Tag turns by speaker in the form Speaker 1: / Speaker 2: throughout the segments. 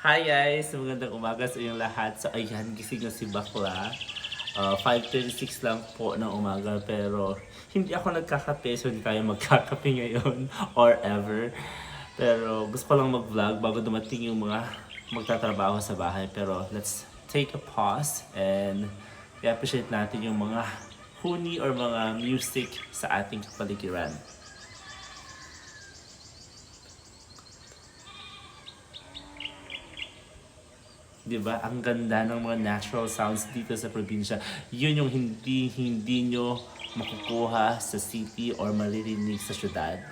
Speaker 1: Hi guys! Magandang umaga sa inyong lahat. So ayan, gising na si Bakla. Uh, 5.36 lang po ng umaga pero hindi ako nagkakape so hindi tayo magkakape ngayon or ever. Pero gusto ko lang mag-vlog bago dumating yung mga magtatrabaho sa bahay. Pero let's take a pause and i-appreciate natin yung mga huni or mga music sa ating kapaligiran. Di ba? Ang ganda ng mga natural sounds dito sa probinsya. Yun yung hindi hindi nyo makukuha sa city or maririnig sa syudad.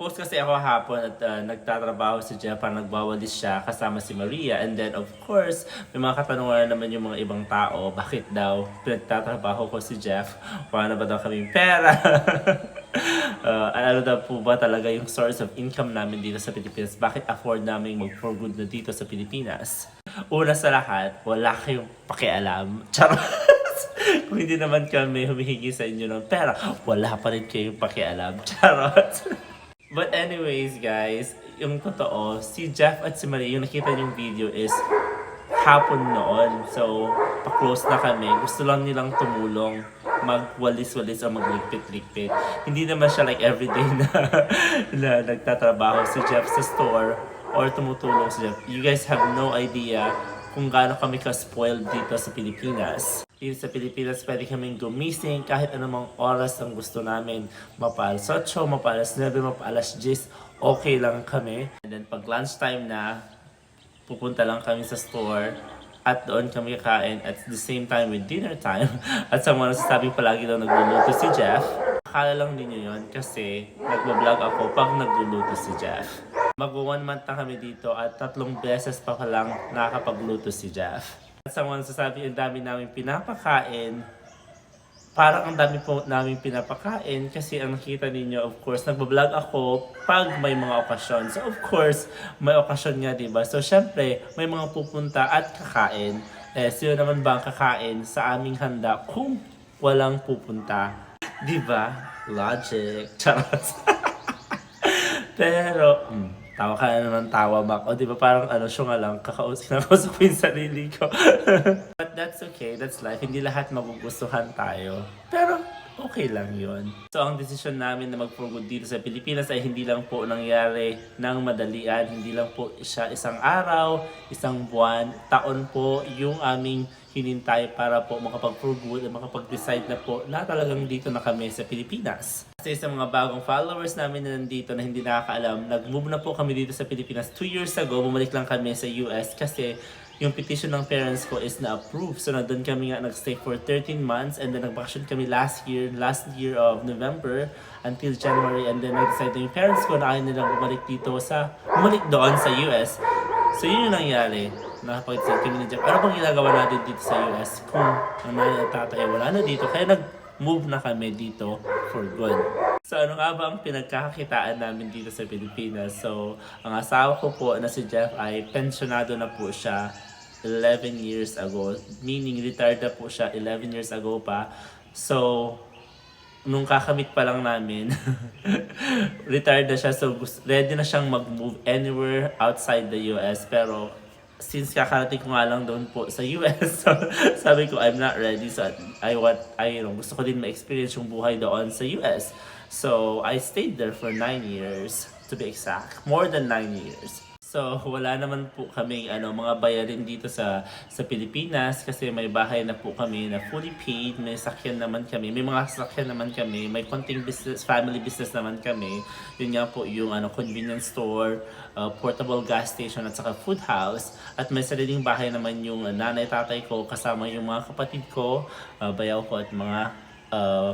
Speaker 1: Post kasi ako hapon at uh, nagtatrabaho Jeff para nagwawalis siya kasama si Maria and then of course may mga katanungan naman yung mga ibang tao bakit daw pinagtatrabaho ko si Jeff wala na ba daw kaming pera uh, ano daw po ba talaga yung source of income namin dito sa Pilipinas bakit afford namin mag for good na dito sa Pilipinas Una sa lahat, wala kayong pakialam. Charot! Kung hindi naman kami humihingi sa inyo ng pera, wala pa rin kayong pakialam. Charot! But anyways, guys, yung totoo, si Jeff at si Marie, yung nakita yung video is hapon noon. So, pa-close na kami. Gusto lang nilang tumulong magwalis-walis o magligpit-ligpit. Hindi naman siya like everyday na, na nagtatrabaho si Jeff sa store or tumutulong si Jeff. You guys have no idea kung gaano kami ka-spoiled dito sa Pilipinas. Dito sa Pilipinas, pwede kaming gumising kahit anumang oras ang gusto namin. Mapalas 8, mapalas 9, mapalas 10, okay lang kami. And then pag lunchtime na, pupunta lang kami sa store at doon kami kakain at the same time with dinner time. At sa mga nasasabing palagi daw nagluluto si Jeff, akala lang ninyo yon kasi nagbablog ako pag nagluluto si Jeff. Mag one month na kami dito at tatlong beses pa pa lang nakakapagluto si Jeff. At sa mga nasasabi, ang dami namin pinapakain, parang ang dami po namin pinapakain kasi ang nakita ninyo, of course, nagbablog ako pag may mga okasyon. So, of course, may okasyon nga, di ba? So, syempre, may mga pupunta at kakain. Eh, sino naman ba ang kakain sa aming handa kung walang pupunta? Di ba? Logic. Charot. Pero, mm, tawa ka na naman tawa, Mac. O, di ba parang ano, siya nga lang, kakausap kinakusap ko yung sarili ko. But that's okay, that's life. Hindi lahat magugustuhan tayo. Pero, okay lang yon. So, ang desisyon namin na mag-for good dito sa Pilipinas ay hindi lang po nangyari ng madalian. Hindi lang po siya isang araw, isang buwan, taon po yung aming hinintay para po makapag-for good at makapag-decide na po na talagang dito na kami sa Pilipinas. Kasi sa mga bagong followers namin na nandito na hindi nakakaalam, nag-move na po kami dito sa Pilipinas 2 years ago. Bumalik lang kami sa US kasi yung petition ng parents ko is na-approve. So, nandun kami nga nag-stay for 13 months and then nag-vacation kami last year, last year of November until January and then nag-decide na yung parents ko na ayaw nilang bumalik dito sa, bumalik doon sa US. So, yun yung nangyari. Nakapag-decide kami ni Jeff, ano bang ginagawa natin dito sa US kung ang nanay at tatay wala na dito? Kaya nag-move na kami dito for good. So ano nga ba ang pinagkakakitaan namin dito sa Pilipinas? So ang asawa ko po na si Jeff ay pensionado na po siya 11 years ago. Meaning retired na po siya 11 years ago pa. So nung kakamit pa lang namin, retired na siya. So ready na siyang mag-move anywhere outside the US. Pero since kakarating ko nga lang doon po sa US, so, sabi ko I'm not ready. So I want, I you know, gusto ko din ma-experience yung buhay doon sa US. So I stayed there for 9 years, to be exact. More than 9 years. So, wala naman po kami ano, mga bayarin dito sa sa Pilipinas kasi may bahay na po kami na fully paid, may sakyan naman kami, may mga sakyan naman kami, may konting business, family business naman kami. Yun nga po yung ano, convenience store, uh, portable gas station at saka food house. At may sariling bahay naman yung nanay tatay ko kasama yung mga kapatid ko, uh, bayaw ko at mga uh,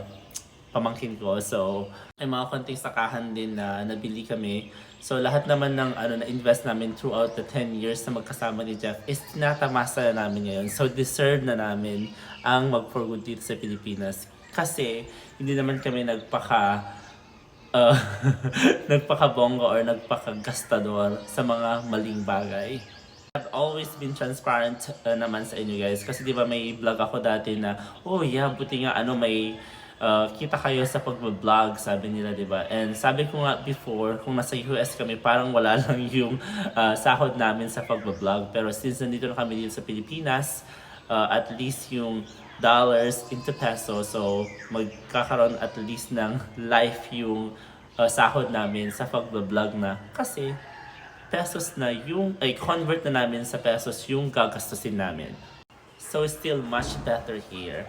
Speaker 1: pamangkin ko. So, may mga konting sakahan din na nabili kami. So, lahat naman ng ano na invest namin throughout the 10 years na magkasama ni Jeff is tinatamasa na namin ngayon. So, deserve na namin ang mag-for good dito sa Pilipinas. Kasi, hindi naman kami nagpaka uh, nagpakabongga or nagpakagastador sa mga maling bagay. I've always been transparent uh, naman sa inyo guys kasi di ba may vlog ako dati na oh yeah buti nga ano may uh, kita kayo sa pag-vlog, sabi nila, di ba? And sabi ko nga before, kung nasa US kami, parang wala lang yung uh, sahod namin sa pag-vlog. Pero since nandito na kami dito sa Pilipinas, uh, at least yung dollars into pesos, so magkakaroon at least ng life yung uh, sahod namin sa pag-vlog na. Kasi pesos na yung, ay convert na namin sa pesos yung gagastusin namin. So still much better here.